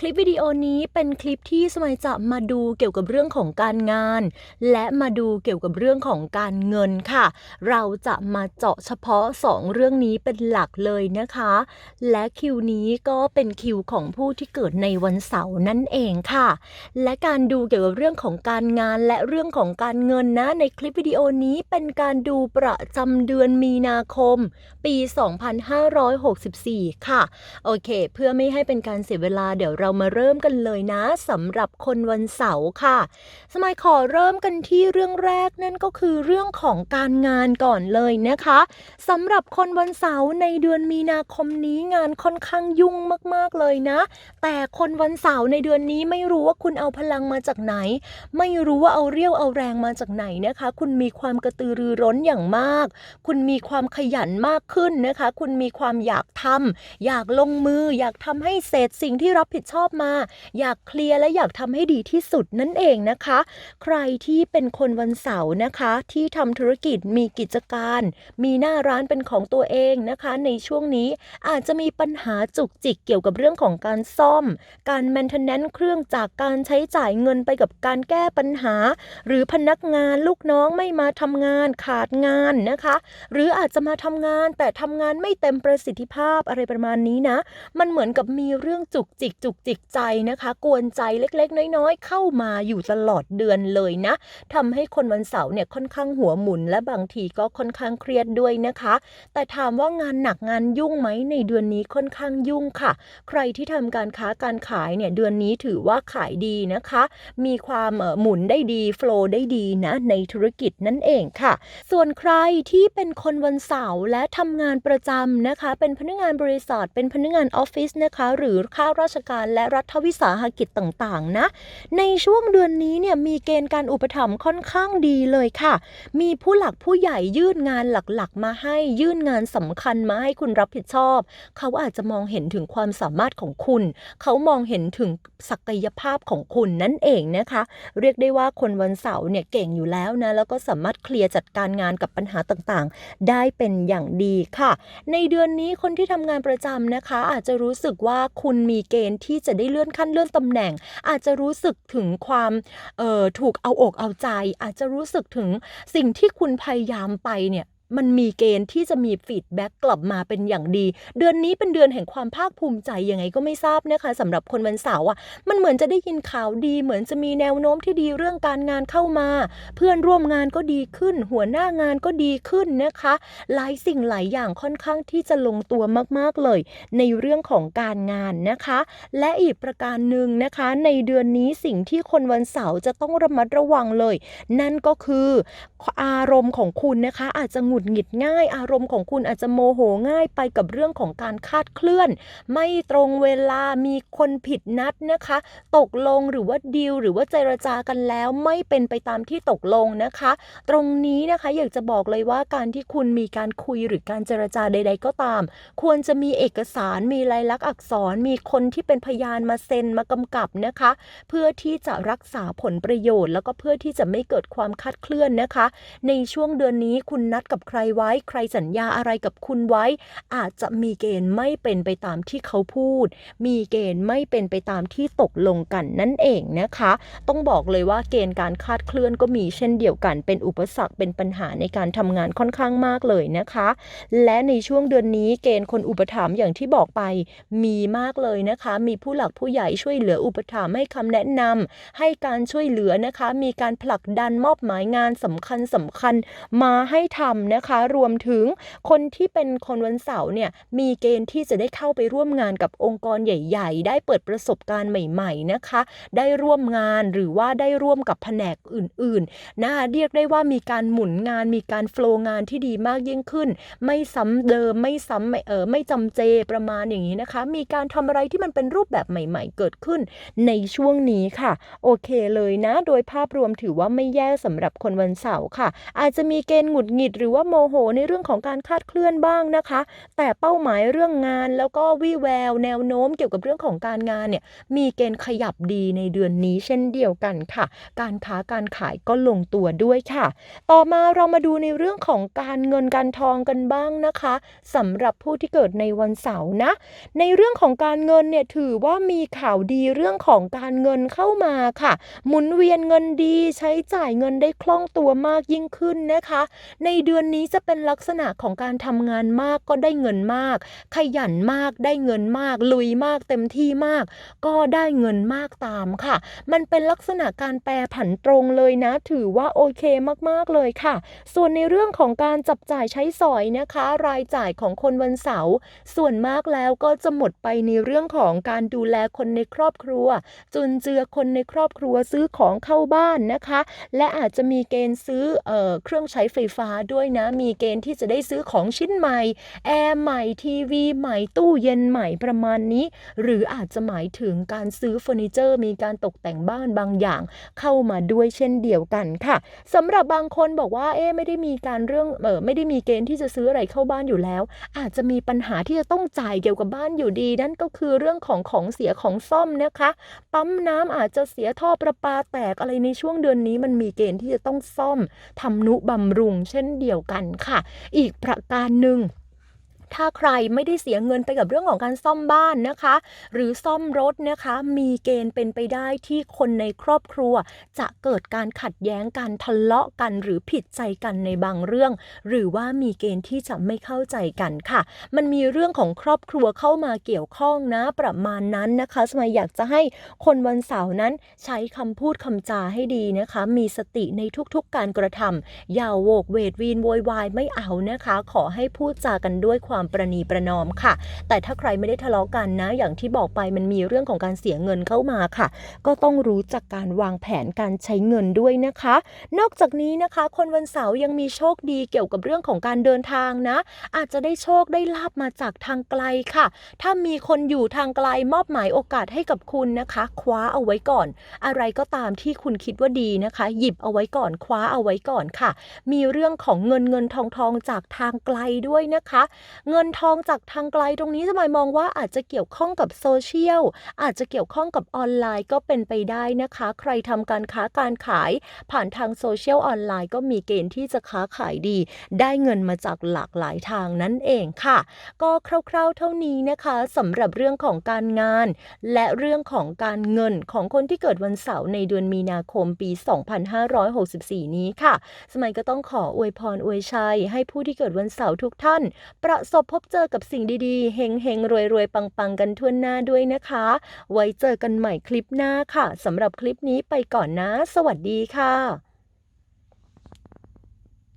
คลิปวิดีโอนี้เป็นคลิปที่สมัยจะมาดูเกี่ยวกับเรื่องของการงาน และมาดูเกี่ยวกับเรื่องของการเงินค่ะ เราจะมาเจาะเฉพาะ 2 เรื่องนี้เป็นหลักเลยนะคะ และคิวนี้ก็เป็นคิวของผู้ที่เกิดในวันเสาร์นั่นเองค่ะ และการดูเกี่ยวกับเรื่องของการงานและเรื่องของการเงินนะในคลิปวิดีโอนี้เป็นการดูประจำเดือนมีนาคม ปี 2564 ค่ะโอเค เพื่อไม่ให้เป็นการเสียเวลาเดี๋ยวเรามาเริ่มกันเลยนะสำหรับคนวันเสาร์ค่ะ สมัยขอเริ่มกันที่เรื่องแรกนั่นก็คือเรื่องของการงานก่อนเลยนะคะสำหรับคนวันเสาร์ในเดือนมีนาคมนี้งานค่อนข้างยุ่งมากๆเลยนะ แต่คนวันเสาร์ในเดือนนี้ไม่รู้ว่าคุณเอาพลังมาจากไหน ไม่รู้ว่าเอาเรี่ยวเอาแรงมาจากไหนนะคะ คุณมีความกระตือรือร้นอย่างมาก คุณมีความขยันมากขึ้นนะคะ คุณมีความอยากทำอยากลงมือ อยากทำให้เสร็จสิ่งที่รับผิดชอบมา อยากเคลียร์และอยากทำให้ดีที่สุดนั่นเองนะคะ ใครที่เป็นคนวันเสาร์นะคะ ที่ทำธุรกิจมีกิจการ มีหน้าร้านเป็นของตัวเองนะคะ ในช่วงนี้อาจจะมีปัญหาจุกจิกเกี่ยวกับเรื่องของการซ่อม การ maintenance เครื่องจากการใช้จ่ายเงินไปกับการแก้ปัญหา หรือพนักงานลูกน้องไม่มาทำงานขาดงานนะคะ หรืออาจจะมาทำงานแต่ทำงานไม่เต็มประสิทธิภาพอะไรประมาณนี้นะ มันเหมือนกับมีเรื่องจุกจิกจุกจิกใจนะคะ กวนใจเล็กๆ น้อยๆ เข้ามาอยู่ตลอดเดือนเลยนะทำให้คนวันเสาร์เนี่ยค่อนข้างหัวหมุน และบางทีก็ค่อนข้างเครียดด้วยนะคะ แต่ถามว่างานหนักงานยุ่งไหมในเดือนนี้ค่อนข้างยุ่งค่ะ ใครที่ทำการค้าการขายเนี่ยเดือนนี้ถือว่าขายดีนะคะ มีความหมุนได้ดีโฟลว์ได้ดีนะในธุรกิจนั่นเองค่ะ ส่วนใครที่เป็นคนวันเสาร์และทำงานประจำนะคะ เป็นพนักงานบริษัทเป็นพนักงานออฟฟิศนะคะ หรือข้าราชการและรัฐวิสาหกิจต่างๆนะ ในช่วงเดือนนี้เนี่ยมีเกณฑ์การอุปถัมภ์ค่อนข้างดีเลยค่ะ มีผู้หลักผู้ใหญ่ยื่นงานหลักๆ มาให้ยื่นงานสำคัญมาให้คุณรับผิดชอบ เขาอาจจะมองเห็นถึงความสามารถของคุณ เขามองเห็นถึงศักยภาพของคุณนั่นเองนะคะ เรียกได้ว่าคนวันเสาร์เนี่ยเก่งอยู่แล้วนะแล้วก็สามารถเคลียร์จัดการงานกับปัญหาต่างๆ ได้เป็นอย่างดีค่ะ ในเดือนนี้คนที่ทำงานประจำนะคะ อาจจะรู้สึกว่าคุณมีเกณฑ์ที่จะได้เลื่อนขั้นเลื่อนตำแหน่ง อาจจะรู้สึกถึงความเอ่อถูกเอาอกเอาใจ อาจจะรู้สึกถึงสิ่งที่คุณพยายามไปเนี่ย มันมีเกณฑ์ที่จะมีฟีดแบ็กกลับมาเป็นอย่างดี เดือนนี้เป็นเดือนแห่งความภาคภูมิใจยังไงก็ไม่ทราบนะคะสำหรับคนวันเสาร์อะมันเหมือนจะได้ยินข่าวดี เหมือนจะมีแนวโน้มที่ดีเรื่องการงานเข้ามา เพื่อนร่วมงานก็ดีขึ้น หัวหน้างานก็ดีขึ้นนะคะ หลายสิ่งหลายอย่างค่อนข้างที่จะลงตัวมากๆเลย ในเรื่องของการงานนะคะ และอีกประการหนึ่งนะคะ ในเดือนนี้สิ่งที่คนวันเสาร์จะต้องระมัดระวังเลย นั่นก็คืออารมณ์ของคุณนะคะอาจจะหงุดหงิดง่าย อารมณ์ของคุณอาจจะโมโหง่ายไปกับเรื่องของการคาดเคลื่อน ไม่ตรงเวลามีคนผิดนัดนะคะ ตกลงหรือว่าดีลหรือว่าเจรจากันแล้วไม่เป็นไปตามที่ตกลงนะคะ ตรงนี้นะคะอยากจะบอกเลยว่าการที่คุณมีการคุยหรือการเจรจาใด ๆ ก็ตาม ควรจะมีเอกสารมีลายลักษณ์อักษรมีคนที่เป็นพยานมาเซ็นมากำกับนะคะ เพื่อที่จะรักษาผลประโยชน์ แล้วก็เพื่อที่จะไม่เกิดความคาดเคลื่อนนะคะ ในช่วงเดือนนี้คุณนัดกับใครไว้ ใครสัญญาอะไรกับคุณไว้ อาจจะมีเกณฑ์ไม่เป็นไปตามที่เขาพูด มีเกณฑ์ไม่เป็นไปตามที่ตกลงกันนั่นเองนะคะ ต้องบอกเลยว่าเกณฑ์การคาดเคลื่อนก็มีเช่นเดียวกัน เป็นอุปสรรคเป็นปัญหาในการทำงานค่อนข้างมากเลยนะคะ และในช่วงเดือนนี้เกณฑ์คนอุปถัมภ์อย่างที่บอกไปมีมากเลยนะคะ มีผู้หลักผู้ใหญ่ช่วยเหลืออุปถัมภ์ให้คำแนะนำให้การช่วยเหลือนะคะ มีการผลักดันมอบหมายงานสำคัญสำคัญมาให้ทำนะคะ รวมถึงคนที่เป็นคนวันเสาร์เนี่ยมีเกณฑ์ที่จะได้เข้าไปร่วมงานกับองค์กรใหญ่ ๆ ได้เปิดประสบการณ์ใหม่ ๆนะคะ ได้ร่วมงานหรือว่าได้ร่วมกับแผนกอื่นๆนะคะเรียกได้ว่ามีการหมุนงานมีการโฟล์งานที่ดีมากยิ่งขึ้น ไม่ซ้ำเดิมไม่ซ้ำเออไม่จำเจประมาณอย่างนี้นะคะ มีการทำอะไรที่มันเป็นรูปแบบใหม่ ๆ เกิดขึ้นในช่วงนี้ค่ะ โอเคเลยนะ โดยภาพรวมถือว่าไม่แย่สำหรับคนวันเสาร์ค่ะ อาจจะมีเกณฑ์หงุดหงิดหรือว่าโมโหในเรื่องของการคาดเคลื่อนบ้างนะคะ แต่เป้าหมายเรื่องงานแล้วก็วิแววแนวโน้มเกี่ยวกับเรื่องของการงานเนี่ยมีเกณฑ์ขยับดีในเดือนนี้เช่นเดียวกันค่ะ การค้าการขายก็ลงตัวด้วยค่ะ ต่อมาเรามาดูในเรื่องของการเงินการทองกันบ้างนะคะสำหรับผู้ที่เกิดในวันเสาร์นะ ในเรื่องของการเงินเนี่ยถือว่ามีข่าวดีเรื่องของการเงินเข้ามาค่ะ หมุนเวียนเงินดีใช้จ่ายเงินได้คล่องตัวมากยิ่งขึ้นนะคะ ในเดือนนี้จะเป็นลักษณะของการทำงานมากก็ได้เงินมาก ขยันมากได้เงินมาก ลุยมากเต็มที่มาก ก็ได้เงินมากตามค่ะ มันเป็นลักษณะการแปรผันตรงเลยนะ ถือว่าโอเคมากๆเลยค่ะ ส่วนในเรื่องของการจับจ่ายใช้สอยนะคะ รายจ่ายของคนวันเสาร์ส่วนมากแล้วก็จะหมดไปในเรื่องของการดูแลคนในครอบครัว จุนเจือคนในครอบครัวซื้อของเข้าบ้านนะคะ และอาจจะมีเกณฑ์ซื้อเออเครื่องใช้ไฟฟ้าด้วยนะ มีเกณฑ์ที่จะได้ซื้อของชิ้นใหม่ แอร์ใหม่ทีวีใหม่ตู้เย็นใหม่ประมาณนี้ หรืออาจจะหมายถึงการซื้อเฟอร์นิเจอร์ มีการตกแต่งบ้านบางอย่าง เข้ามาด้วยเช่นเดียวกันค่ะสำหรับบางคนบอกว่าเอ๊ไม่ได้มีการเรื่องเออไม่ได้มีเกณฑ์ที่จะซื้ออะไรเข้าบ้านอยู่แล้ว อาจจะมีปัญหาที่จะต้องจ่ายเกี่ยวกับบ้านอยู่ดี นั่นก็คือเรื่องของของเสียของซ่อมนะคะ ปั๊มน้ำอาจจะเสียท่อประปาแตกอะไรในช่วงเดือนนี้มันมีเกณฑ์ที่จะต้องซ่อมทำนุบำรุง เช่นเดียวกันค่ะ อีกประการหนึ่ง ถ้าใครไม่ได้เสียเงินไปกับเรื่องของการซ่อมบ้านนะคะ หรือซ่อมรถนะคะ มีเกณฑ์เป็นไปได้ที่คนในครอบครัว จะเกิดการขัดแย้งกันทะเลาะกัน หรือผิดใจกันในบางเรื่อง หรือว่ามีเกณฑ์ที่จะไม่เข้าใจกันค่ะ มันมีเรื่องของครอบครัวเข้ามาเกี่ยวข้องนะประมาณนั้นนะคะสมัยอยากจะให้คนวันเสาร์นั้นใช้คำพูดคำจาให้ดีนะคะ มีสติในทุกๆการกระทำอย่าโวกเวทวีนโวยวายไม่เอานะคะ ขอให้พูดจากันด้วยความประนีประนอมค่ะ แต่ถ้าใครไม่ได้ทะเลาะกันนะ อย่างที่บอกไปมันมีเรื่องของการเสียเงินเข้ามาค่ะ ก็ต้องรู้จักการวางแผนการใช้เงินด้วยนะคะ นอกจากนี้นะคะ คนวันเสาร์ยังมีโชคดีเกี่ยวกับเรื่องของการเดินทางนะ อาจจะได้โชคได้ลาบมาจากทางไกลค่ะ ถ้ามีคนอยู่ทางไกลมอบหมายโอกาสให้กับคุณนะคะ คว้าเอาไว้ก่อน อะไรก็ตามที่คุณคิดว่าดีนะคะ หยิบเอาไว้ก่อนคว้าเอาไว้ก่อนค่ะ มีเรื่องของเงินเงินทองทองจากทางไกลด้วยนะคะเงินทองจากทางไกลตรงนี้จะหมายมองว่าอาจจะเกี่ยวข้องกับโซเชียล อาจจะเกี่ยวข้องกับออนไลน์ก็เป็นไปได้นะคะ ใครทำการค้าการขาย ผ่านทางโซเชียลออนไลน์ก็มีเกณฑ์ที่จะค้าขายดี ได้เงินมาจากหลากหลายทางนั่นเองค่ะ ก็คร่าว ๆ เท่านี้นะคะสำหรับเรื่องของการงาน และเรื่องของการเงินของคนที่เกิดวันเสาร์ในเดือนมีนาคมปี 2564 นี้ค่ะ สมัยก็ต้องขออวยพรอวยชัยให้ผู้ที่เกิดวันเสาร์ทุกท่าน ประสบพบเจอกับสิ่งดีๆ เฮงเฮงรวยรวยๆปังๆ กันทั่วหน้าด้วยนะคะ ไว้เจอกันใหม่คลิปหน้าค่ะสำหรับคลิปนี้ไปก่อนนะ สวัสดีค่ะ